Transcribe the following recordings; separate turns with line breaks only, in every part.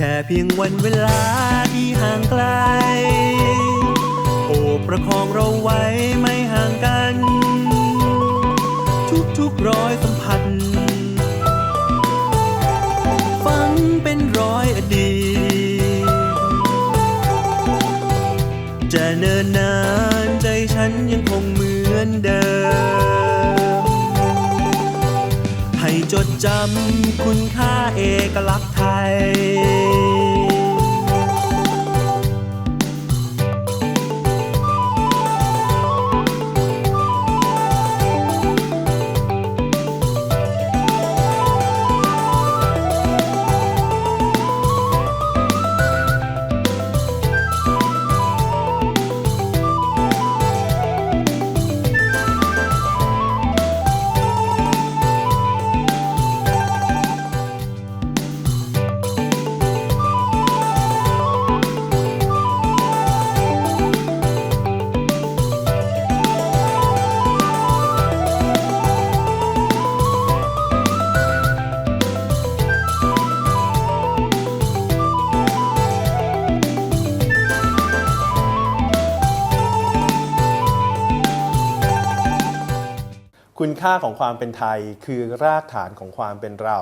แค่เพียงวันเวลาที่ห่างไกล โอบประคองเราไว้ไม่ห่างกัน ทุกๆร้อยสัมพันธ์ฝังเป็นร้อยอดีต จะเนินนานใจฉันยังคงเหมือนเดิม ให้จดจำคุณค่าเอกลักษณ์ ไทย
คุณค่าของความเป็นไทยคือรากฐานของความเป็นเรา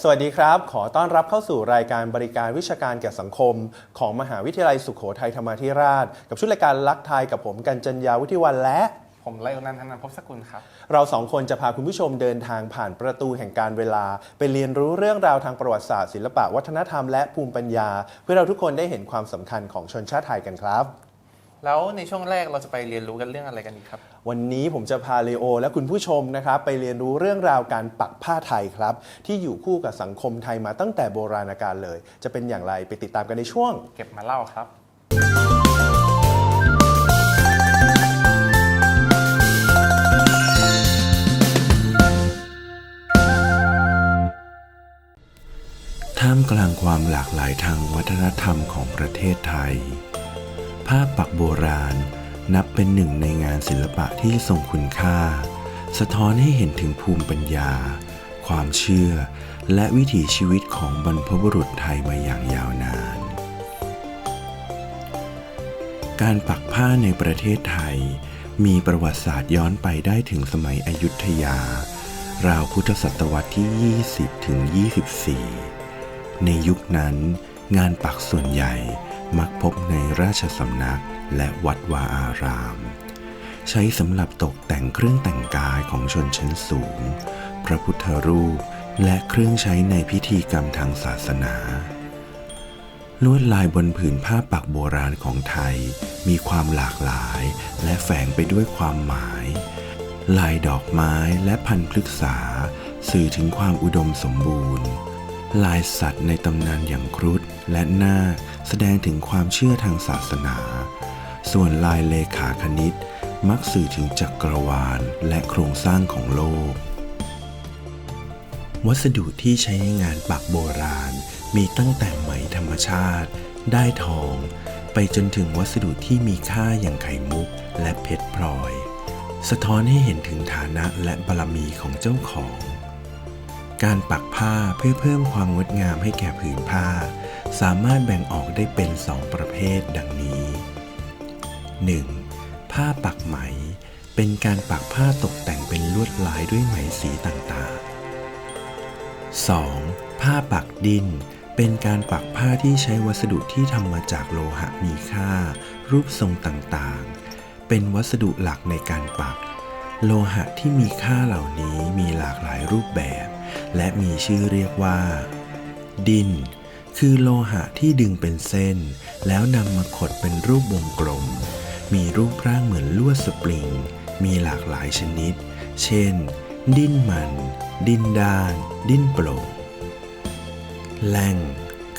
สวัสดีครับ ขอต้อนรับเข้าสู่รายการบริการวิชาการแก่สังคม ของมหาวิทยาลัยสุขโขทัยธรรมาธิราช กับชุดรายการลักไทยกับผมกัญจัญญาวุฒิวันและ
ผมไลโอนันทนันพบสกุลครับ
เราสองคนจะพาคุณผู้ชมเดินทางผ่านประตูแห่งการเวลา ไปเรียนรู้เรื่องราวทางประวัติศาสตร์ศิลปะวัฒนธรรมและภูมิปัญญา เพื่อเราทุกคนได้เห็นความสำคัญของชนชาติไทยกันครับ
แล้วในช่วงแรกเราจะไปเรียนรู้กันเรื่องอะไรกันอีกครับ
วันนี้ผมจะพาเลโอ และคุณผู้ชมนะครับ ไปเรียนรู้เรื่องราวการปักผ้าไทยครับ ที่อยู่คู่กับสังคมไทยมาตั้งแต่โบราณกาลเลย จะเป็นอย่างไรไปติดตามกันในช่วง
เก็บมาเล่าครับ
ท่ามกลางความหลากหลายทางวัฒนธรรมของประเทศไทย ผ้าปักโบราณ นับเป็นหนึ่งในงานศิลปะที่ทรงคุณค่า สะท้อนให้เห็นถึงภูมิปัญญา ความเชื่อ และวิถีชีวิตของบรรพบุรุษไทยมาอย่างยาวนาน การปักผ้าในประเทศไทย มีประวัติศาสตร์ย้อนไปได้ถึงสมัยอยุธยา ราวพุทธศตวรรษที่ 20 ถึง 24 ในยุคนั้นงานปักส่วนใหญ่ มักพบในราชสำนักและวัดวาอาราม ใช้สำหรับตกแต่งเครื่องแต่งกายของชนชั้นสูง พระพุทธรูป และเครื่องใช้ในพิธีกรรมทางศาสนา ลวดลายบนผืนผ้าปักโบราณของไทย มีความหลากหลายและแฝงไปด้วยความหมาย ลายดอกไม้และพันธุ์พฤกษา สื่อถึงความอุดมสมบูรณ์ ลายสัตว์ในตำนานอย่างครุฑ และหน้าแสดงถึงความเชื่อทางศาสนา ส่วนลายเลขาคณิต มักสื่อถึงจักรวาลและโครงสร้างของโลก วัสดุที่ใช้ในงานปักโบราณ มีตั้งแต่ไหมธรรมชาติ ได้ทอง ไปจนถึงวัสดุที่มีค่าอย่างไข่มุกและเพชรพลอย สะท้อนให้เห็นถึงฐานะและบารมีของเจ้าของ การปักผ้าเพื่อเพิ่มความงดงามให้แก่ผืนผ้า สามารถแบ่งออกได้เป็นสองประเภทดังนี้ 1. ผ้าปักไหม เป็นการปักผ้าตกแต่งเป็นลวดลายด้วยไหมสีต่างๆ 2. ผ้าปักดิน เป็นการปักผ้าที่ใช้วัสดุที่ทำมาจากโลหะมีค่า รูปทรงต่างๆ เป็นวัสดุหลักในการปัก โลหะที่มีค่าเหล่านี้มีหลากหลายรูปแบบ และมีชื่อเรียกว่า ดิน คือโลหะที่ดึงเป็นเส้น แล้วนำมาขดเป็นรูปวงกลม มีรูปร่างเหมือนลวดสปริง มีหลากหลายชนิด เช่น ดิ้นมัน ดิ้นด้าน ดิ้นโปร่งแหล่ง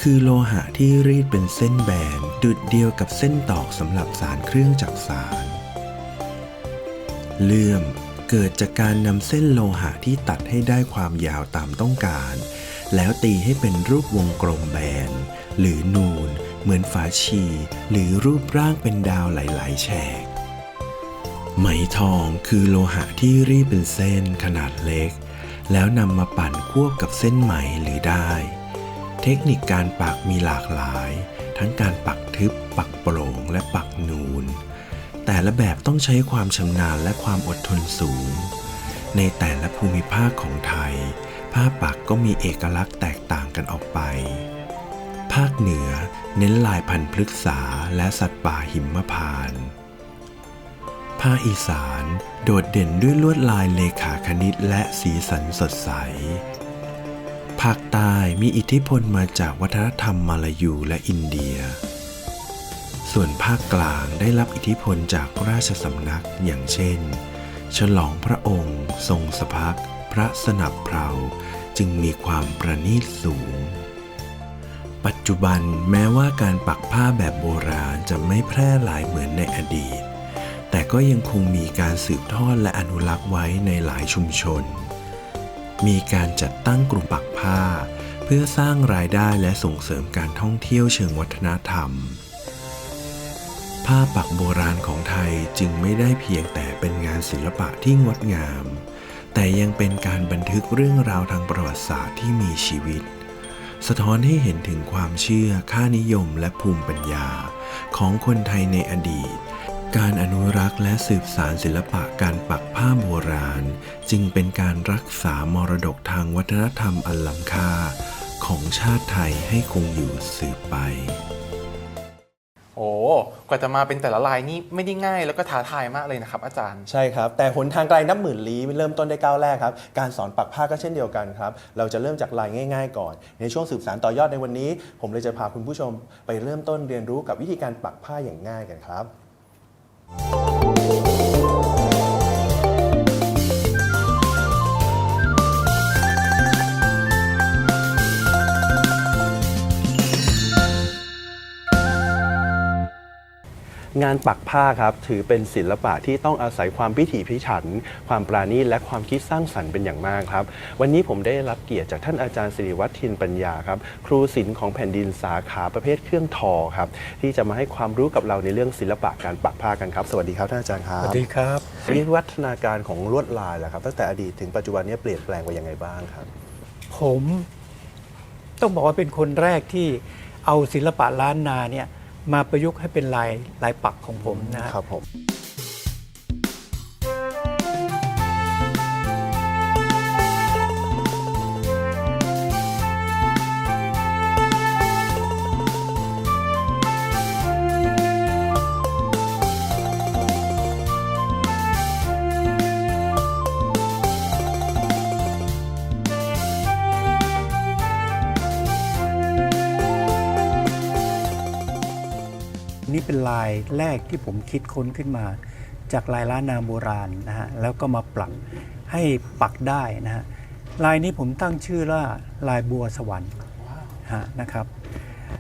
คือโลหะที่รีดเป็นเส้นแบนดุดเดียวกับเส้นตอกสำหรับสารเครื่องจักสารเลื่อมเกิดจากการนำเส้นโลหะที่ตัดให้ได้ความยาวตามต้องการ แล้วตีให้เป็นรูปวงกลมแบน หรือนูน เหมือนฝาชี หรือรูปร่างเป็นดาวหลาย ๆ แฉก ไหมทองคือโลหะที่รีดเป็นเส้นขนาดเล็ก แล้วนำมาปั่นควบกับเส้นไหมหรือได้ เทคนิคการปักมีหลากหลาย ทั้งการปักทึบ ปักโปร่ง และปักนูน แต่ละแบบต้องใช้ความชำนาญและความอดทนสูง ในแต่ละภูมิภาคของไทย ผ้าปักก็มีเอกลักษณ์แตกต่างกันออกไป ภาคเหนือเน้นลายพันธุ์พฤกษาและสัตว์ป่าหิมพานต์ภาคอีสานโดดเด่นด้วยลวดลายเลขาคณิตและสีสันสดใส ภาคใต้มีอิทธิพลมาจากวัฒนธรรมมาลายูและอินเดีย ส่วนภาคกลางได้รับอิทธิพลจากราชสำนักอย่างเช่น ฉลองพระองค์ ทรงสพัก พระสนับเพราจึงมีความประณีตสูง ปัจจุบันแม้ว่าการปักผ้าแบบโบราณจะไม่แพร่หลายเหมือนในอดีต แต่ก็ยังคงมีการสืบทอดและอนุรักษ์ไว้ในหลายชุมชน มีการจัดตั้งกลุ่มปักผ้า เพื่อสร้างรายได้และส่งเสริมการท่องเที่ยวเชิงวัฒนธรรมผ้าปักโบราณของไทยจึงไม่ได้เพียงแต่เป็นงานศิลปะที่งดงาม แต่ยังเป็นการบันทึกเรื่องราวทางประวัติศาสตร์ที่มีชีวิต สะท้อนให้เห็นถึงความเชื่อค่านิยมและภูมิปัญญา ของคนไทยในอดีต การอนุรักษ์และสืบสารศิลปะการปักผ้าโบราณ จึงเป็นการรักษามรดกทางวัฒนธรรมอันล้ำค่า ของชาติไทยให้คงอยู่สืบไป
โอ้กว่าจะมาเป็นแต่ละลายนี่ไม่ได้ง่าย แล้วก็ท้าทายมากเลยนะครับอาจารย์
ใช่ครับ แต่หนทางไกลนับหมื่นลี้เริ่มต้นได้ก้าวแรกครับ การสอนปักผ้าก็เช่นเดียวกันครับ เราจะเริ่มจากลายง่ายๆ ก่อน ในช่วงสืบสารต่อยอดในวันนี้ ผมเลยจะพาคุณผู้ชมไปเริ่มต้นเรียนรู้กับวิธีการปักผ้าอย่างง่ายกันครับ งานปักผ้าครับถือเป็นศิลปะที่ต้องอาศัยความพิถีพิถัน ความปราณีตและความคิดสร้างสรรค์เป็นอย่างมากครับ วันนี้ผมได้รับเกียรติจากท่านอาจารย์สิริวัฒน์ทินปัญญาครับ ครูศิลป์ของแผ่นดินสาขาประเภทเครื่องทอครับ ที่จะมาให้ความรู้กับเราในเรื่องศิลปะการปักผ้ากันครับสวัสดีครับท่านอาจารย์ครั
ส
บ
วัสดีครับ
วิวัฒนาการของลวดลายล่ะครับ ตั้งแต่อดีตถึงปัจจุบันนี้เปลี่ยนแปลงไปยังไงบ้างครับ
ผมต้องบอกว่าเป็นคนแรกที่เอาศิลปะล้านนาเนี่ย มาประยุกต์ให้เป็นลายลายปักของผมนะ
ครับผม
แรกที่ผมคิดค้นขึ้นมา จากลายล้านนาโบราณนะฮะแล้วก็มาปรับให้ปักได้นะฮะลายนี้ผมตั้งชื่อว่าลายบัวสวรรค์ฮะนะครับ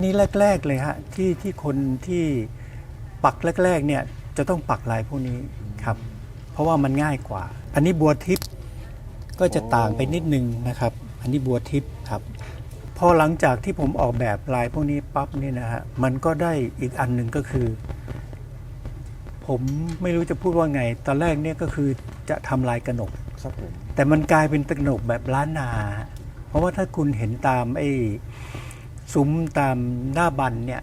นี่แรกๆเลยฮะที่ที่คนที่ปักแรกๆเนี่ยจะต้องปักลายพวกนี้ครับเพราะว่ามันง่ายกว่า อันนี้บัวทิพย์ก็จะต่างไปนิดนึงนะครับ อันนี้บัวทิพย์ครับพอหลังจากที่ผมออกแบบลายพวกนี้ปั๊บนี่นะฮะมันก็ได้อีกอันหนึ่งก็คือ ผมไม่รู้จะพูดว่าไง ตอนแรกเนี่ยก็คือจะทำลายกระหนก
ครับผม
แต่มันกลายเป็นตะหนกแบบล้านนา เพราะว่าถ้าคุณเห็นตามไอ้ซุ้มตามหน้าบันเนี่ย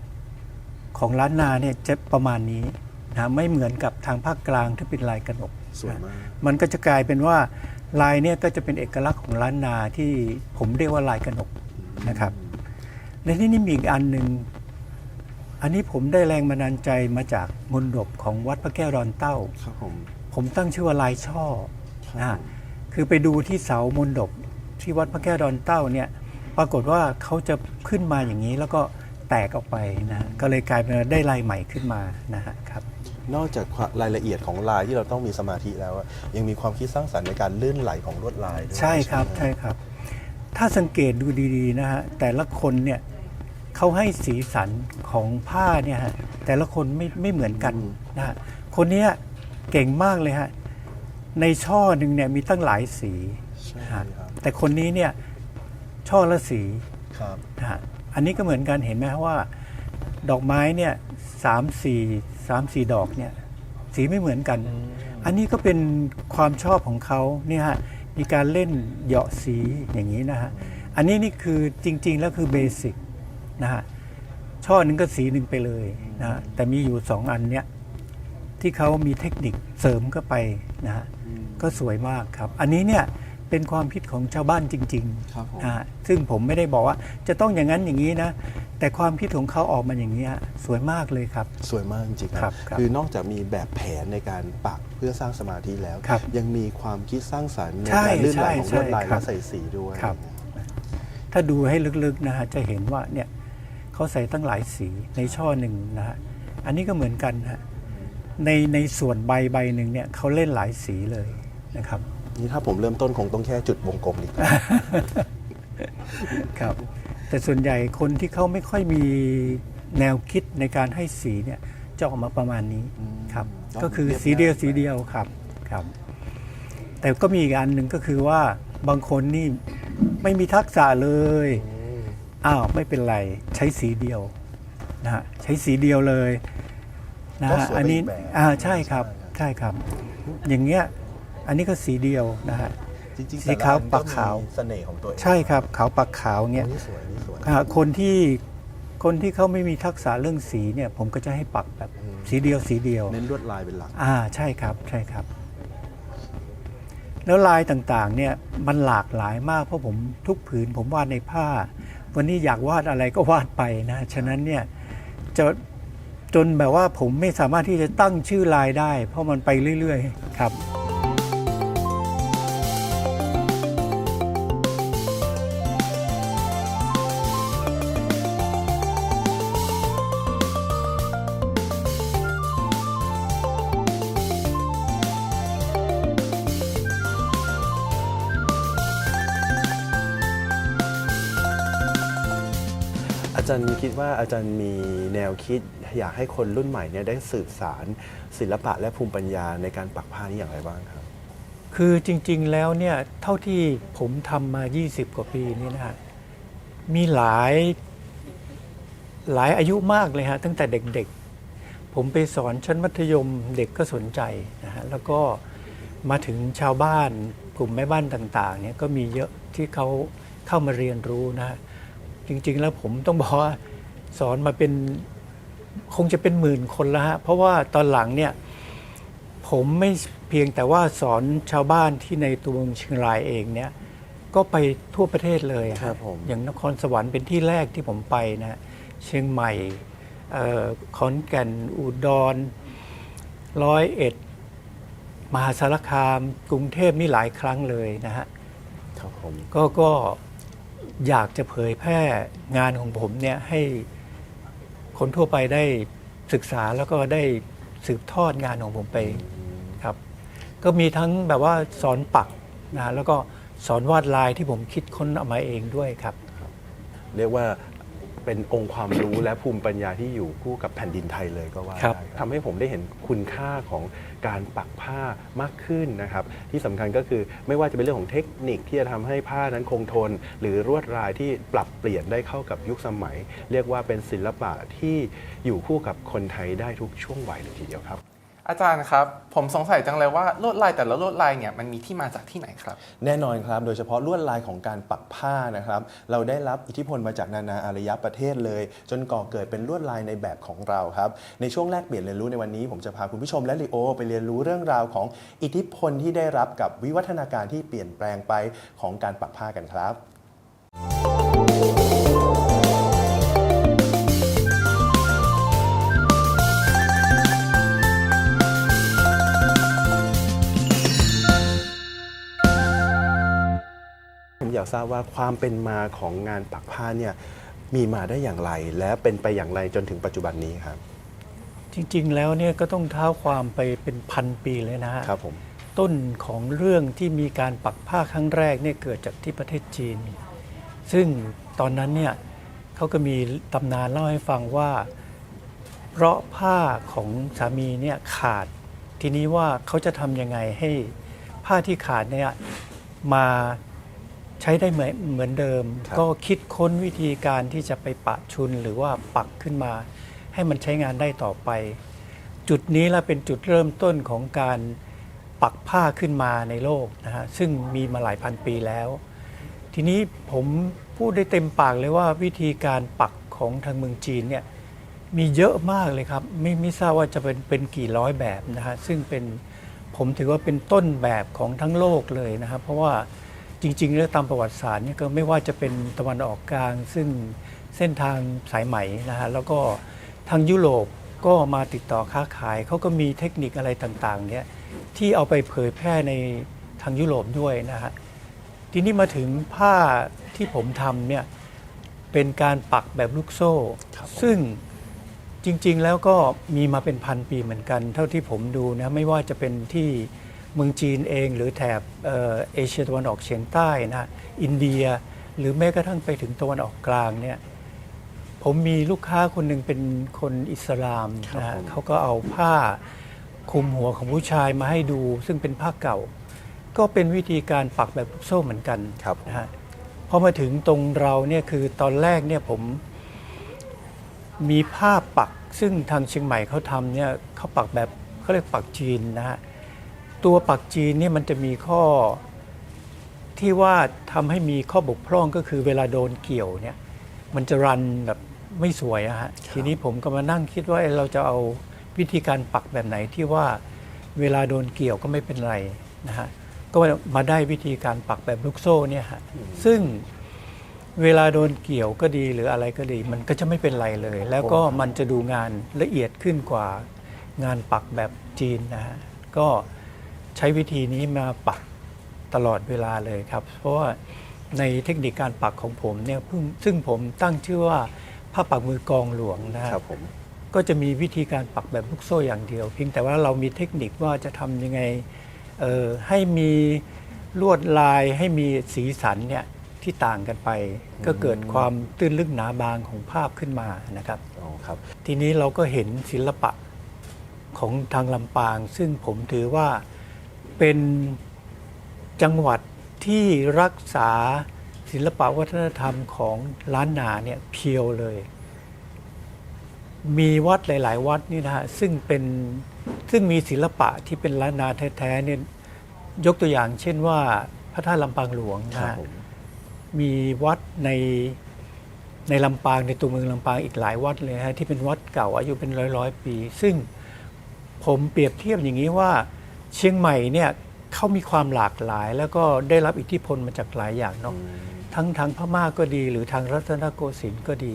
ของล้านนาเนี่ยจะประมาณนี้นะไม่เหมือนกับทางภาคกลางที่เป็นลายกระหนก
สวยมาก
มันก็จะกลายเป็นว่าลายเนี่ยก็จะเป็นเอกลักษณ์ของล้านนาที่ผมเรียกว่าลายกระหนกนะครับ ในที่นี้มีอีกอันหนึ่ง อันนี้ผมได้แรงบันดาลใจมาจากมนดบของวัดพระแก้วดอนเต้า
ครับผม
ผมตั้งชื่อว่าลายช่อนะฮะคือไปดูที่เสามนดบที่วัดพระแก้วดอนเต้าเนี่ย ปรากฏว่าเขาจะขึ้นมาอย่างนี้แล้วก็แตกออกไปนะ ก็เลยกลายเป็นว่าได้ลายใหม่ขึ้นมานะฮะครับ
นอกจากความรายละเอียดของลายที่เราต้องมีสมาธิแล้วอะยังมีความคิดสร้างสรรค์ในการลื่นไหลของลวดลายด้วย
ใช่ครับ
ไหม
ใช่ครับ ถ้าสังเกตดูดีๆนะฮะแต่ละคนเนี่ย เขาให้สีสันของผ้าเนี่ยฮะแต่ละคนไม่ไม่เหมือนกันนะฮะคนเนี้ยเก่งมากเลยฮะในช่อหนึ่งเนี่ยมีตั้งหลายสี
ใช่
นะ
ครั
ฮะ
บ
แต่คนนี้เนี่ยช่อละสี
ครับ
นะฮะอันนี้ก็เหมือนกันเห็นไหมฮะว่า ดอกไม้เนี่ยสามสี่สามสี่ดอกเนี่ยสีไม่เหมือนกัน อันนี้ก็เป็นความชอบของเขาเนี่ยฮะมีการเล่นเหยาะสีอย่างนี้นะฮะอันนี้นี่คือจริง ๆ แล้วคือเบสิก นะฮะช่อหนึ่งก็สีหนึ่งไปเลยนะฮะแต่มีอยู่สองอันเนี้ยที่เขามีเทคนิคเสริมเข้าไปนะฮะก็สวยมากครับ อันนี้เนี่ยเป็นความคิดของชาวบ้านจริง
ครับผม
ๆนะฮะซึ่งผมไม่ได้บอกว่าจะต้องอย่างนั้นอย่างนี้นะ แต่ความคิดของเขาออกมาอย่างนี้ฮะสวยมากเลยครับ
สวยมากจริงๆ
ครับครับ
คือนอกจากมีแบบแผนในการปักเพื่อสร้างสมาธิแล้ว
ครับ
ยังมีความคิดสร้างสรรค์ใน
ใช่
การลื่นไหลของ
ใช่
ลวดลาย
ครั
และ
บ
ใส่สีด้วย
ครับ ถ้าดูให้ลึกๆนะฮะจะเห็นว่าเนี่ย เขาใส่ตั้งหลายสีในช่อหนึ่งนะฮะอันนี้ก็เหมือนกันฮะในในส่วนใบใบหนึ่งเนี่ยเขาเล่นหลายสีเลยนะครับ
นี่ถ้าผมเริ่มต้นคงต้องแค่จุดวงกลมดีกว่า
ครับแต่ส่วนใหญ่คนที่เขาไม่ค่อยมีแนวคิดในการให้สีเนี่ยจะออกมาประมาณนี้ครับ
ต้อง
ก็คือ
เรียบ
สีเดียว
ง่าย
สีเดียวครับครับ แต่ก็มีอีกอันหนึ่งก็คือว่าบางคนนี่ไม่มีทักษะเลย อ้าวไม่เป็นไรใช้สีเดียวนะฮะใช้สีเดียวเลยนะ
ก็
ฮะ
สวยไป
อันนี้
อีกแบบ
อ่าใช่ครับใช่ครับ อย่างเงี้ยอันนี้ก็สีเดียวนะฮะ
จริงๆ
สีขาว
แต่ละอัน
ปักขาว
มีเสน่ห์ของตัวเอง
ใช่ครับขาวปักขาวเงี้ย
นี่สวยนี่สวย
อ่าคนที่คนที่เขาไม่มีทักษะเรื่องสีเนี่ย ผมก็จะให้ปักแบบสีเดียวสีเดียว
เน้นลวดลายเป็นหลัก
อ่าใช่ครับใช่ครับ แล้วลายต่างๆเนี่ยมันหลากหลายมากเพราะผมทุกผืนผมวาดในผ้า วันนี้อยากวาดอะไรก็วาดไปนะ ฉะนั้นเนี่ยจะจนแบบว่าผมไม่สามารถที่จะตั้งชื่อลายได้ เพราะมันไปเรื่อย ๆ ครับ
อาจารย์คิดว่าอาจารย์มีแนวคิดอยากให้คนรุ่นใหม่เนี่ยได้สืบสารศิลปะและภูมิปัญญาในการปักผ้านี้อย่างไรบ้างครับ
คือจริงๆแล้วเนี่ยเท่าที่ผมทำมา 20 กว่าปีนี่นะฮะมีหลายหลายอายุมากเลยฮะตั้งแต่เด็กๆ ผมไปสอนชั้นมัธยมเด็กก็สนใจนะฮะแล้วก็มาถึงชาวบ้านกลุ่มแม่บ้านต่างๆเนี่ยก็มีเยอะที่เขาเข้ามาเรียนรู้นะฮะ จริง ๆ แล้วผมต้องบอกว่าสอนมาเป็นคงจะเป็นหมื่นคนแล้วฮะเพราะว่าตอนหลังเนี่ยผมไม่เพียงแต่ว่าสอนชาวบ้านที่ในตัวเมืองเชียงรายเองเนี่ยก็ไปทั่วประเทศเลยอะ
ครับผม
อย่างนครสวรรค์เป็นที่แรกที่ผมไปนะเชียงใหม่เอ่อขอนแก่นอุดรร้อยเอ็ดมหาสารคาม กรุงเทพนี่หลายครั้งเลยนะฮะ
ครับผม
ก็ก็ อยากจะเผยแพร่งานของผมเนี่ยให้คนทั่วไปได้ศึกษาแล้วก็ได้สืบทอดงานของผมไปครับ ก็มีทั้งแบบว่าสอนปักนะแล้วก็สอนวาดลายที่ผมคิดค้นเอามาเองด้วยครับ
เรียกว่า เป็นองค์ความรู้และภูมิปัญญาที่อยู่คู่กับแผ่นดินไทยเลยก็ว่า
ครับ
ได้ทำให้ผมได้เห็นคุณค่าของการปักผ้ามากขึ้นนะครับ ที่สำคัญก็คือไม่ว่าจะเป็นเรื่องของเทคนิคที่จะทำให้ผ้านั้นคงทน หรือรวดลายที่ปรับเปลี่ยนได้เข้ากับยุคสมัย เรียกว่าเป็นศิลปะที่อยู่คู่กับคนไทยได้ทุกช่วงวัยเลยทีเดียวครับ
อาจารย์ครับ ผมสงสัยจังเลยว่าลวดลายแต่ละลวดลายเนี่ยมันมีที่มาจากที่ไหนครับ
แน่นอนครับ โดยเฉพาะลวดลายของการปักผ้านะครับ เราได้รับอิทธิพลมาจากนานาอารยประเทศเลย จนก่อเกิดเป็นลวดลายในแบบของเราครับ ในช่วงแรกเปลี่ยนเรียนรู้ในวันนี้ ผมจะพาคุณผู้ชมและลีโอ ไปเรียนรู้เรื่องราวของอิทธิพลที่ได้รับกับวิวัฒนาการที่เปลี่ยนแปลงไปของการปักผ้ากันครับากทราบว่าความเป็นมาของงานปักผ้าเนี่ยมีมาได้อย่างไร และเป็นไปอย่างไรจนถึงปัจจุบันนี้ครับ
จริงๆ แล้วเนี่ยก็ต้องเท้าความไปเป็นพันปีเลยนะฮะ
ครับผม
ต้นของเรื่องที่มีการปักผ้าครั้งแรกเนี่ยเกิดจากที่ประเทศจีน ซึ่งตอนนั้นเนี่ยเขาก็มีตำนานเล่าให้ฟังว่า เพราะผ้าของสามีเนี่ยขาด ทีนี้ว่าเขาจะทำยังไงให้ผ้าที่ขาดเนี่ยมา ใช้ได้เหมือนเหมือนเดิม
ครับ
ก็คิดค้นวิธีการที่จะไปปะชุนหรือว่าปักขึ้นมา ให้มันใช้งานได้ต่อไป จุดนี้ละเป็นจุดเริ่มต้นของการปักผ้าขึ้นมาในโลกนะฮะซึ่งมีมาหลายพันปีแล้ว ทีนี้ผมพูดได้เต็มปากเลยว่าวิธีการปักของทางเมืองจีนเนี่ยมีเยอะมากเลยครับ ไม่ไม่ทราบว่าจะเป็นเป็นกี่ร้อยแบบนะฮะซึ่งเป็นผมถือว่าเป็นต้นแบบของทั้งโลกเลยนะครับเพราะว่า จริงๆแล้วตามประวัติศาสตร์เนี่ยก็ไม่ว่าจะเป็นตะวันออกกลาง ซึ่งเส้นทางสายไหมนะฮะแล้วก็ทางยุโรปก็มาติดต่อค้าขาย เขาก็มีเทคนิคอะไรต่างๆเนี่ยที่เอาไปเผยแพร่ในทางยุโรปด้วยนะฮะทีนี้มาถึงผ้าที่ผมทำเนี่ยเป็นการปักแบบลูกโซ่
ครับผม
ซึ่งจริงๆแล้วก็มีมาเป็นพันปีเหมือนกัน เท่าที่ผมดูนะไม่ว่าจะเป็นที่ เมืองจีนเองหรือแถบเอ่อเอเชียตะวันออกเฉียงใต้นะอินเดียหรือแม้กระทั่งไปถึงตะวันออกกลางเนี่ยผมมีลูกค้าคนหนึ่งเป็นคนอิสลามนะฮะเขาก็เอาผ้าคลุมหัวของผู้ชายมาให้ดู ซึ่งเป็นผ้าเก่า ก็เป็นวิธีการปักแบบลูกโซ่เหมือนกัน
ครับ
นะฮะพอมาถึงตรงเราเนี่ยคือตอนแรกเนี่ยผมมีผ้าปักซึ่งทางเชียงใหม่เขาทำเนี่ยเขาปักแบบเขาเรียกปักจีนนะฮะ ตัวปักจีนเนี่ยมันจะมีข้อที่ว่าทำให้มีข้อบกพร่องก็คือเวลาโดนเกี่ยวเนี่ย มันจะรันแบบไม่สวยอะฮะทีนี้ผมก็มานั่งคิดว่าเอ๊ะเราจะเอาวิธีการปักแบบไหนที่ว่าเวลาโดนเกี่ยวก็ไม่เป็นไรนะฮะก็มาได้วิธีการปักแบบลูกโซ่เนี่ยฮะซึ่งเวลาโดนเกี่ยวก็ดีหรืออะไรก็ดี มันก็จะไม่เป็นไรเลย แล้วก็มันจะดูงานละเอียดขึ้นกว่างานปักแบบจีนนะฮะก็ ใช้วิธีนี้มาปักตลอดเวลาเลยครับ เพราะว่าในเทคนิคการปักของผมเนี่ยเพิ่งซึ่งผมตั้งชื่อว่าผ้าปักมือกองหลวงนะฮะ
ครับผม
ก็จะมีวิธีการปักแบบลูกโซ่อย่างเดียว เพียงแต่ว่าเรามีเทคนิคว่าจะทำยังไงเอ่อให้มีลวดลายให้มีสีสันเนี่ยที่ต่างกันไป ก็เกิดความตื้นลึกหนาบางของภาพขึ้นมานะครับ
อ๋อครับ
ทีนี้เราก็เห็นศิลปะของทางลำปาง ซึ่งผมถือว่า เป็นจังหวัดที่รักษาศิลปะวัฒนธรรมของล้านนาเนี่ยเพียวเลย มีวัดหลาย ๆ วัดนี่นะฮะซึ่งเป็นซึ่งมีศิลปะที่เป็นล้านนาแท้ๆเนี่ยยกตัวอย่างเช่นว่าพระธาตุลำปางหลวงนะฮะ
ผม
มีวัดในในลำปางในตัวเมืองลำปางอีกหลายวัดเลยฮะที่เป็นวัดเก่าอายุเป็นร้อยร้อยๆปี ซึ่งผมเปรียบเทียบอย่างนี้ว่า เชียงใหม่เนี่ยเขามีความหลากหลาย แล้วก็ได้รับอิทธิพลมาจากหลายอย่างเนาะทั้งทางพม่าก็ดี หรือทางรัตนโกสินทร์ก็ดี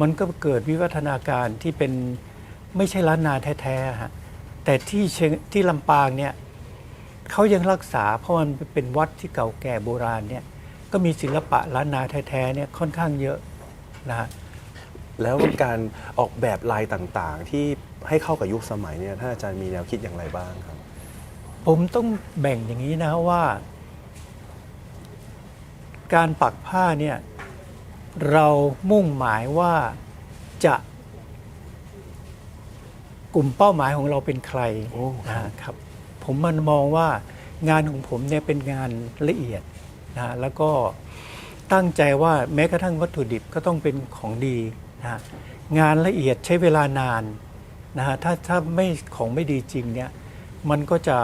มันก็เกิดวิวัฒนาการที่เป็นไม่ใช่ล้านนาแท้ๆฮะแต่ที่เชียงที่ลำปางเนี่ยเขายังรักษาเพราะมันเป็นวัดที่เก่าแก่โบราณเนี่ยก็มีศิลปะล้านนาแท้ๆเนี่ยค่อนข้างเยอะนะฮะ
แล้วการออกแบบลายต่างๆ ที่ให้เข้ากับยุคสมัยเนี่ยท่านอาจารย์มีแนวคิดอย่างไรบ้างครับ
ผมต้องแบ่งอย่างนี้นะว่า การปักผ้าเนี่ยเรามุ่งหมายว่าจะกลุ่มเป้าหมายของเราเป็นใคร
โอ้ครับ
นะครับ ผมมันมองว่างานของผมเนี่ยเป็นงานละเอียดนะแล้วก็ตั้งใจว่าแม้กระทั่งวัตถุดิบก็ต้องเป็นของดีนะฮะงานละเอียดใช้เวลานานนะฮะถ้าถ้าไม่ของไม่ดีจริงเนี่ย มันก็จะ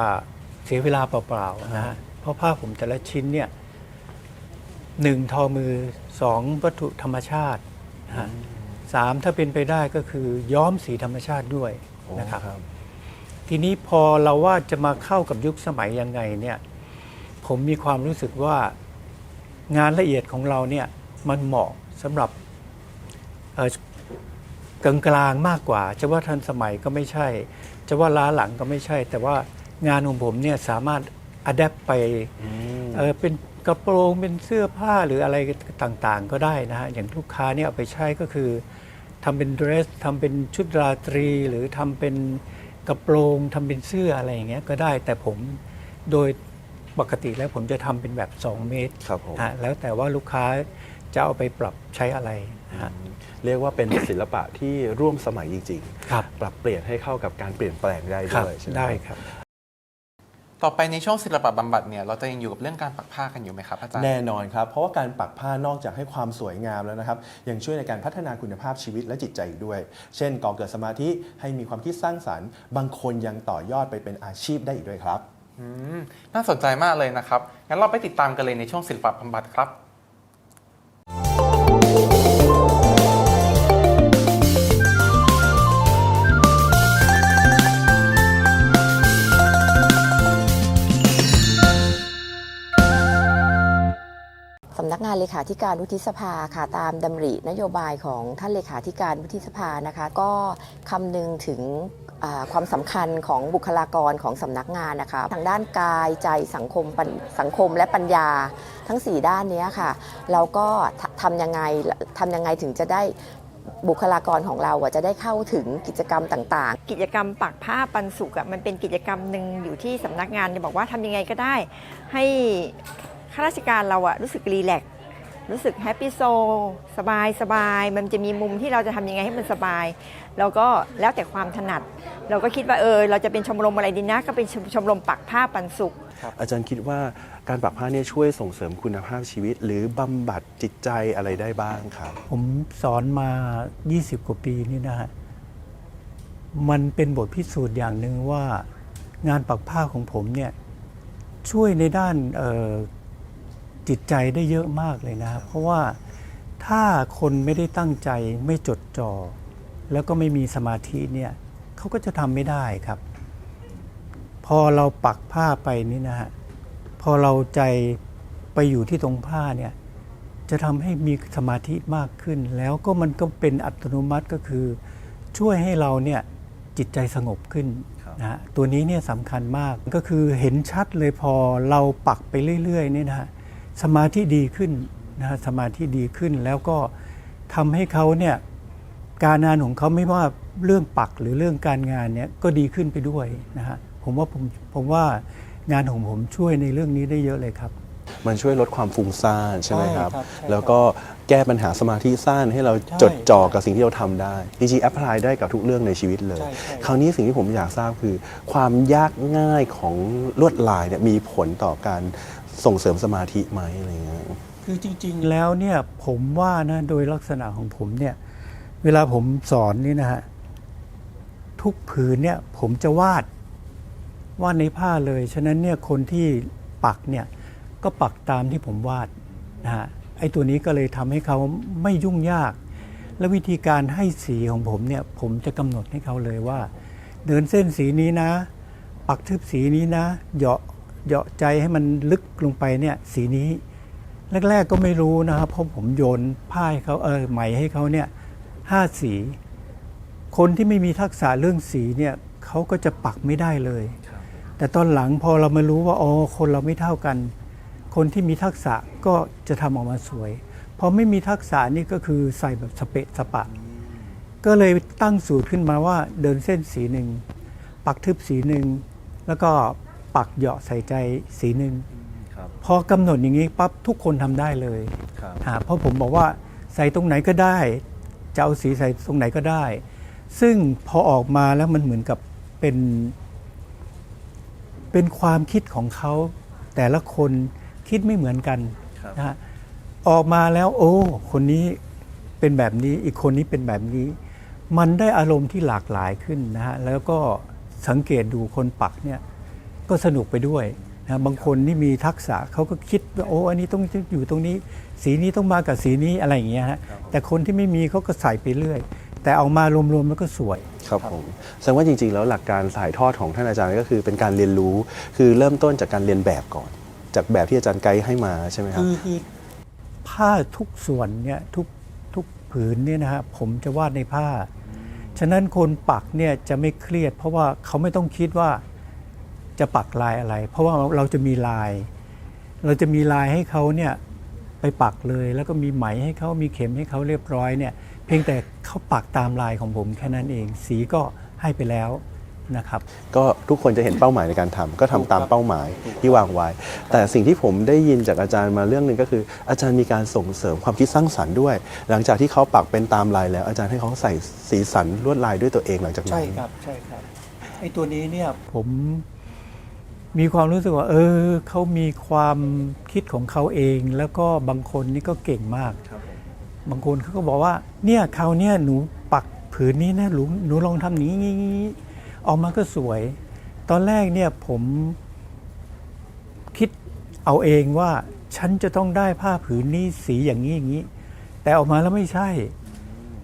เสียเวลาเปล่าๆนะฮะเพราะผ้าผมแต่ละชิ้นเนี่ยหนึ่งทอมือสองวัตถุธรรมชาตินะฮะสามถ้าเป็นไปได้ก็คือย้อมสีธรรมชาติด้วย
โอ้
นะครับ
ครับ
ทีนี้พอเราว่าจะมาเข้ากับยุคสมัยยังไงเนี่ยผมมีความรู้สึกว่างานละเอียดของเราเนี่ยมันเหมาะสำหรับเอ่อกลางกลางๆมากกว่าจะว่าทันสมัยก็ไม่ใช่ จะว่าล้าหลังก็ไม่ใช่ แต่ว่างานของผมเนี่ยสามารถอัดแอปไปเออเป็นกระโปรงเป็นเสื้อผ้าหรืออะไรต่างๆ ก็ได้นะฮะอย่างลูกค้าเนี่ยเอาไปใช้ก็คือทำเป็นเดรสทำเป็นชุดราตรี หรือทำเป็นกระโปรงทำเป็นเสื้ออะไรอย่างเงี้ยก็ได้แต่ผมโดยปกติแล้วผมจะทำเป็นแบบ 2 เมตร
ครับผม
ฮะแล้วแต่ว่าลูกค้าจะเอาไปปรับใช้อะไร นะฮะ
เรียกว่าเป็นศิลปะที่ร่วมสมัยจริง
ครับ
ๆ ปรับเปลี่ยนให้เข้ากับการเปลี่ยนแปลงได้
ครับ
ด้วยใช่ไหม
ได้ครับ
ต่อไปในช่วงศิลปะบำบัดเนี่ยเราจะยังอยู่กับเรื่องการปักผ้ากันอยู่ไหมครับอาจารย์
แน่นอนครับ เพราะว่าการปักผ้านอกจากให้ความสวยงามแล้วนะครับ ยังช่วยในการพัฒนาคุณภาพชีวิตและจิตใจอีกด้วย เช่นก่อเกิดสมาธิให้มีความคิดสร้างสรรค์ บางคนยังต่อยอดไปเป็นอาชีพได้อีกด้วยครับ
อืมน่าสนใจมากเลยนะครับ งั้นเราไปติดตามกันเลยในช่วงศิลปะบำบัดครับ
ขาธิการวุฒิสภาค่ะตามดำรินโยบายของท่านเลขาธิการวุฒิสภานะคะ ก็คำนึงถึงความสำคัญของบุคลากรของสำนักงานนะคะ ทางด้านกายใจสังคมสังคมและปัญญาทั้ง 4 ด้านนี้ค่ะเราก็ทำยังไงทำยังไงถึงจะได้บุคลากรของเราอะจะได้เข้าถึงกิจกรรมต่างๆ
กิจกรรมปักผ้าปันสุกอะมันเป็นกิจกรรมหนึ่งอยู่ที่สำนักงานเนี่ยบอกว่าทำยังไงก็ได้ ให้ข้าราชการเราอะรู้สึกรีแลกซ์ รู้สึกแฮปปี้โซสบายสบายมันจะมีมุมที่เราจะทำยังไงให้มันสบาย เราก็แล้วแต่ความถนัด เราก็คิดว่าเออเราจะเป็นชมรมอะไรดีนะ ก็เป็นชมชมรมปักผ้าปันสุก
อาจารย์คิดว่าการปักผ้าเนี่ยช่วยส่งเสริมคุณภาพชีวิต หรือบำบัดจิตใจอะไรได้บ้างครับ
ผมสอนมา 20 กว่าปีนี่นะฮะมันเป็นบทพิสูจน์อย่างหนึ่งว่างานปักผ้าของผมเนี่ยช่วยในด้านเอ่อ จิตใจได้เยอะมากเลยนะครับ เพราะว่าถ้าคนไม่ได้ตั้งใจไม่จดจ่อแล้วก็ไม่มีสมาธิเนี่ยเขาก็จะทำไม่ได้ครับ พอเราปักผ้าไปนี่นะฮะพอเราใจไปอยู่ที่ตรงผ้าเนี่ยจะทำให้มีสมาธิมากขึ้น แล้วก็มันก็เป็นอัตโนมัติก็คือ ช่วยให้เราเนี่ยจิตใจสงบขึ้นนะฮะตัวนี้เนี่ยสำคัญมากก็คือเห็นชัดเลยพอเราปักไปเรื่อยๆเนี่ยนะฮะ สมาธิดีขึ้นนะฮะสมาธิดีขึ้นแล้วก็ทำให้เขาเนี่ยการงานของเขาไม่ว่าเรื่องปักหรือเรื่องการงานเนี่ยก็ดีขึ้นไปด้วยนะฮะผมว่าผมผมว่างานของผมช่วยในเรื่องนี้ได้เยอะเลยครับ
มันช่วยลดความฟุ้งซ่านใช่ไหมครับ
ใช่ครับใช่ครับ
แล้วก็แก้ปัญหาสมาธิสั้นให้เรา
ใช่
จดจ่อกับสิ่งที่เราทำได้จริงๆแอพพลายได้กับทุกเรื่องในชีวิตเลย
ใช่ใช่
คราวนี้สิ่งที่ผมอยากทราบคือ ความยากง่ายของลวดลายเนี่ยมีผลต่อการ ส่งเสริมสมาธิไหมอะไรเงี้ย
คือจริง ๆ แล้วเนี่ยผมว่านะโดยลักษณะของผมเนี่ยเวลาผมสอนนี่นะฮะทุกผืนเนี่ยผมจะวาดวาดในผ้าเลย ฉะนั้นเนี่ยคนที่ปักเนี่ยก็ปักตามที่ผมวาดนะฮะไอ้ตัวนี้ก็เลยทำให้เขาไม่ยุ่งยาก และวิธีการให้สีของผมเนี่ยผมจะกำหนดให้เขาเลยว่า เดินเส้นสีนี้นะ ปักทึบสีนี้นะเหยาะ เหยาะใจให้มันลึกลงไปเนี่ยสีนี้ แรก ๆก็ไม่รู้นะครับเพราะผมโยนผ้าให้เขาเออไหมให้เขาเนี่ยห้าสี คนที่ไม่มีทักษะเรื่องสีเนี่ยเขาก็จะปักไม่ได้เลย แต่ตอนหลังพอเรามารู้ว่าอ๋อคนเราไม่เท่ากัน คนที่มีทักษะก็จะทำออกมาสวยพอไม่มีทักษะนี่ก็คือใส่แบบสเปะสปะ ก็เลยตั้งสูตรขึ้นมาว่าเดินเส้นสีหนึ่ง ปักทึบสีหนึ่ง แล้วก็ ปักเหยาะใส่ใจสีหนึ่ง
ครับ
พอกำหนดอย่างนี้ปั๊บทุกคนทำได้เลย
ครับ
อ่าเพราะผมบอกว่าใส่ตรงไหนก็ได้จะเอาสีใส่ตรงไหนก็ได้ ซึ่งพอออกมาแล้วมันเหมือนกับเป็น เป็นความคิดของเขาแต่ละคนคิดไม่เหมือนกัน
ครับ
นะฮะออกมาแล้ว โอ้ คนนี้เป็นแบบนี้อีกคนนี้เป็นแบบนี้ มันได้อารมณ์ที่หลากหลายขึ้นนะฮะแล้วก็สังเกตดูคนปักเนี่ย ก็สนุกไปด้วยนะบางคนที่มีทักษะเขาก็คิดว่าโอ้อันนี้ต้องอยู่ตรงนี้ สีนี้ต้องมากับสีนี้อะไรอย่างเงี้ยฮะแต่คนที่ไม่มีเขาก็ใส่ไปเรื่อย แต่เอามารวมๆแล้วก็สวย
ครับผมแสดงว่าจริงๆ แล้วหลักการถ่ายทอดของท่านอาจารย์ก็คือเป็นการเรียนรู้ คือเริ่มต้นจากการเรียนแบบก่อน จากแบบที่อาจารย์ไกด์ให้มาใช่ไหมครับ
คือคือผ้าทุกส่วนเนี่ยทุกทุกผืนเนี่ยนะฮะผมจะวาดในผ้า ฉะนั้นคนปักเนี่ยจะไม่เครียด เพราะว่าเขาไม่ต้องคิดว่า จะปักลายอะไร เพราะว่าเราจะมีลาย เราจะมีลายให้เขาเนี่ยไปปักเลย แล้วก็มีไหมให้เขามีเข็มให้เขาเรียบร้อยเนี่ยเพียงแต่เขาปักตามลายของผมแค่นั้นเอง สีก็ให้ไปแล้วนะครับ
ก็ทุกคนจะเห็นเป้าหมายในการทำก็ทำตามเป้าหมายที่วางไว้ แต่สิ่งที่ผมได้ยินจากอาจารย์มาเรื่องหนึ่งก็คือ อาจารย์มีการส่งเสริมความคิดสร้างสรรค์ด้วย หลังจากที่เขาปักเป็นตามลายแล้ว อาจารย์ให้เขาใส่สีสันลวดลายด้วยตัวเองหลังจากนั้น
ใช่ครับใช่ครับไอ้ตัวนี้เนี่ยผม มีความรู้สึกว่า เออเขามีความคิดของเขาเอง แล้วก็บางคนนี่ก็เก่งมาก บางคนเขาก็บอกว่า เนี่ยคราวเนี้ยหนูปักผืนนี้นะหนูหนูลองทำนี้งี้งี้ออกมาก็สวย ตอนแรกเนี่ยผมคิดเอาเองว่าฉันจะต้องได้ผ้าผืนนี้สีอย่างนี้อย่างนี้ แต่ออกมาแล้วไม่ใช่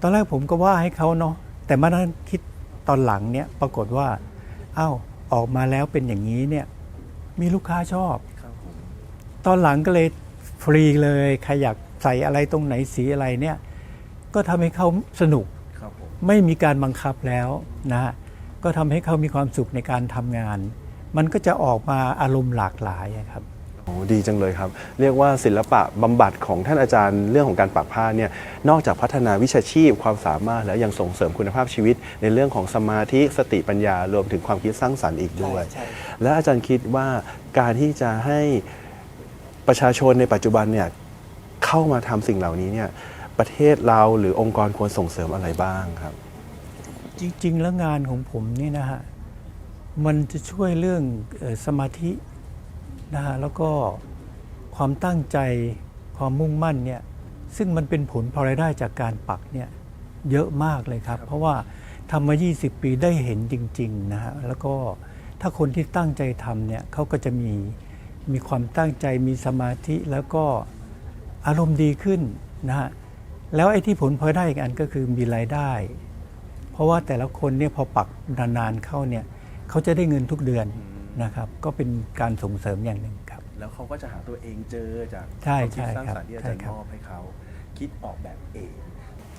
ตอนแรกผมก็ว่าให้เขาเนาะแต่มานั่งคิดตอนหลังเนี่ยปรากฏว่าอ้าวออกมาแล้วเป็นอย่างนี้เนี่ย มีลูกค้าชอบตอนหลังก็เลยฟรีเลยใครอยากใส่อะไรตรงไหนสีอะไรเนี่ย ก็ทำให้เขาสนุก
ครับผม
ไม่มีการบังคับแล้วนะฮะก็ทำให้เขามีความสุขในการทำงาน มันก็จะออกมาอารมณ์หลากหลายอะครับ
โอ้ดีจังเลยครับ เรียกว่าศิลปะบำบัดของท่านอาจารย์เรื่องของการปักผ้าเนี่ยนอกจากพัฒนาวิชาชีพความสามารถแล้วยังส่งเสริมคุณภาพชีวิต ในเรื่องของสมาธิสติปัญญารวมถึงความคิดสร้างสรรค์อีกด้วย
ใช่ใช่
และอาจารย์คิดว่าการที่จะให้ประชาชนในปัจจุบันเนี่ยเข้ามาทำสิ่งเหล่านี้เนี่ยประเทศเราหรือองค์กรควรส่งเสริมอะไรบ้างครับ
จริง ๆ แล้วงานของผมนี่นะฮะ มันจะช่วยเรื่องเออสมาธิ นะฮะแล้วก็ความตั้งใจความมุ่งมั่นเนี่ยซึ่งมันเป็นผลพลอยได้จากการปักเนี่ยเยอะมากเลยครับ เพราะว่าทำมา 20 ปีได้เห็นจริงๆนะฮะแล้วก็ถ้าคนที่ตั้งใจทำเนี่ยเขาก็จะมีมีความตั้งใจมีสมาธิแล้วก็อารมณ์ดีขึ้นนะฮะแล้วไอ้ที่ผลพลอยได้อีกอันก็คือมีรายได้ เพราะว่าแต่ละคนเนี่ยพอปักนานๆเข้าเนี่ยเขาจะได้เงินทุกเดือน นะครับก็เป็นการส่งเสริมอย่างหนึ่งครับ
แล้วเขาก็จะหาตัวเองเจอจาก
ใช่
ความคิด
ใช่
สร้าง
ครับ
สรรค์ที่อา
ใช่
จารย์
ครับ
มอบให้เขาคิดออกแบบเอง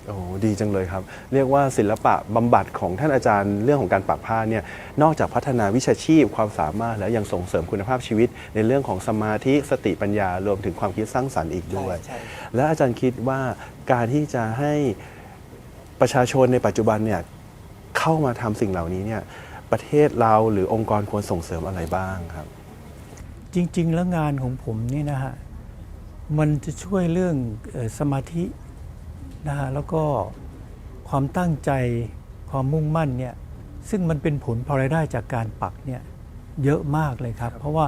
โอ้โหดีจังเลยครับ เรียกว่าศิลปะบำบัดของท่านอาจารย์เรื่องของการปักผ้าเนี่ยนอกจากพัฒนาวิชาชีพความสามารถแล้วยังส่งเสริมคุณภาพชีวิต ในเรื่องของสมาธิสติปัญญารวมถึงความคิดสร้างสรรค์อีกด้วย
ใช่
และอาจารย์คิดว่าการที่จะให้ประชาชนในปัจจุบันเนี่ยเข้ามาทำสิ่งเหล่านี้เนี่ย ประเทศเราหรือองค์กรควรส่งเสริมอะไรบ้างครับ
จริง ๆ แล้วงานของผมนี่นะฮะมันจะช่วยเรื่องเออสมาธินะฮะแล้วก็ความตั้งใจความมุ่งมั่นเนี่ยซึ่งมันเป็นผลพลอยได้จากการปักเนี่ยเยอะมากเลยครับ เพราะว่า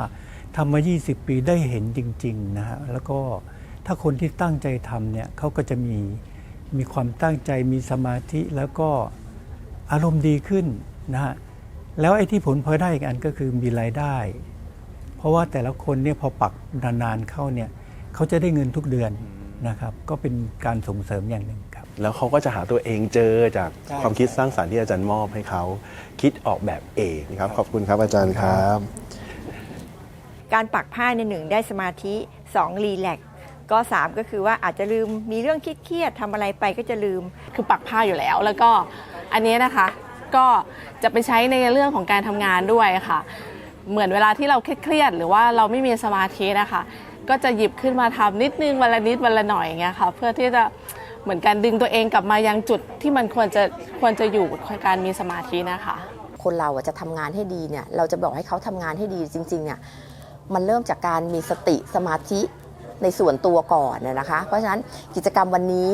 ทำมา 20 ปีได้เห็นจริงๆนะฮะแล้วก็ถ้าคนที่ตั้งใจทำเนี่ยเขาก็จะมีมีความตั้งใจมีสมาธิแล้วก็อารมณ์ดีขึ้นนะฮะ แล้วไอ้ที่ผลพลอยได้อีกอันก็คือมีรายได้ เพราะว่าแต่ละคนเนี่ยพอปักนานๆเข้าเนี่ยเขาจะได้เงินทุกเดือนนะครับ ก็เป็นการส่งเสริมอย่างหนึ่งครับ
แล้วเขาก็จะหาตัวเองเจอจาก
ใช่
ความคิดสร้างสรรค์ที่อาจารย์มอบให้เขาคิดออกแบบเองนะครับ ขอบคุณครับอาจารย์ครับ
การปักผ้าในยหนึ่งได้สมาธิ2รีแลกซ์ก็ 3 ก็คือว่าอาจจะลืมมีเรื่องเครียดๆทำอะไรไปก็จะลืม
คือปักผ้าอยู่แล้ว แล้วก็อันนี้นะคะ ก็จะไปใช้ในเรื่องของการทำงานด้วยค่ะ เหมือนเวลาที่เราเครียดหรือว่าเราไม่มีสมาธินะคะก็จะหยิบขึ้นมาทำนิดนึงวันละนิดวันละหน่อยอย่างเงี้ยค่ะ เพื่อที่จะเหมือนการดึงตัวเองกลับมายังจุดที่มันควรจะควรจะอยู่การมีสมาธินะคะ
คนเราอะจะทำงานให้ดีเนี่ยเราจะบอกให้เขาทำงานให้ดีจริงๆเนี่ยมันเริ่มจากการมีสติสมาธิในส่วนตัวก่อนนนะคะ เพราะฉะนั้นกิจกรรมวันนี้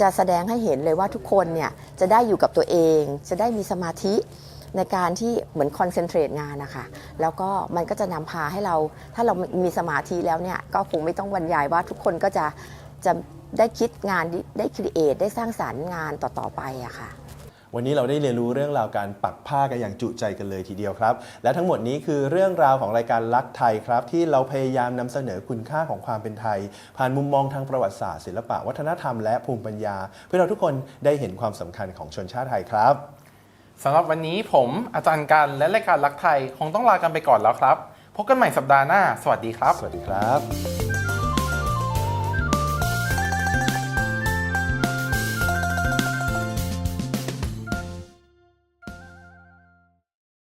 จะแสดงให้เห็นเลยว่าทุกคนเนี่ย จะได้อยู่กับตัวเอง จะได้มีสมาธิในการที่เหมือนคอนเซนเทรตงานนะคะแล้วก็มันก็จะนำพาให้เราถ้าเรามีสมาธิแล้วเนี่ยก็คงไม่ต้องบรรยายว่าทุกคนก็จะจะได้คิดงานได้ครีเอทได้สร้างสารรค์งานต่อๆไปอะค่ะ
วันนี้เราได้เรียนรู้เรื่องราวการปักผ้ากันอย่างจุใจกันเลยทีเดียวครับ และทั้งหมดนี้คือเรื่องราวของรายการลักไทยครับ ที่เราพยายามนำเสนอคุณค่าของความเป็นไทย ผ่านมุมมองทางประวัติศาสตร์ศิลปะวัฒนธรรมและภูมิปัญญา เพื่อเราทุกคนได้เห็นความสำคัญของชนชาติไทยครับ
สำหรับวันนี้ผมอาจารย์กันและรายการรักไทยคงต้องลากันไปก่อนแล้วครับ พบกันใหม่สัปดาห์หน้า สวัสดีครับ
สวัสดีครับ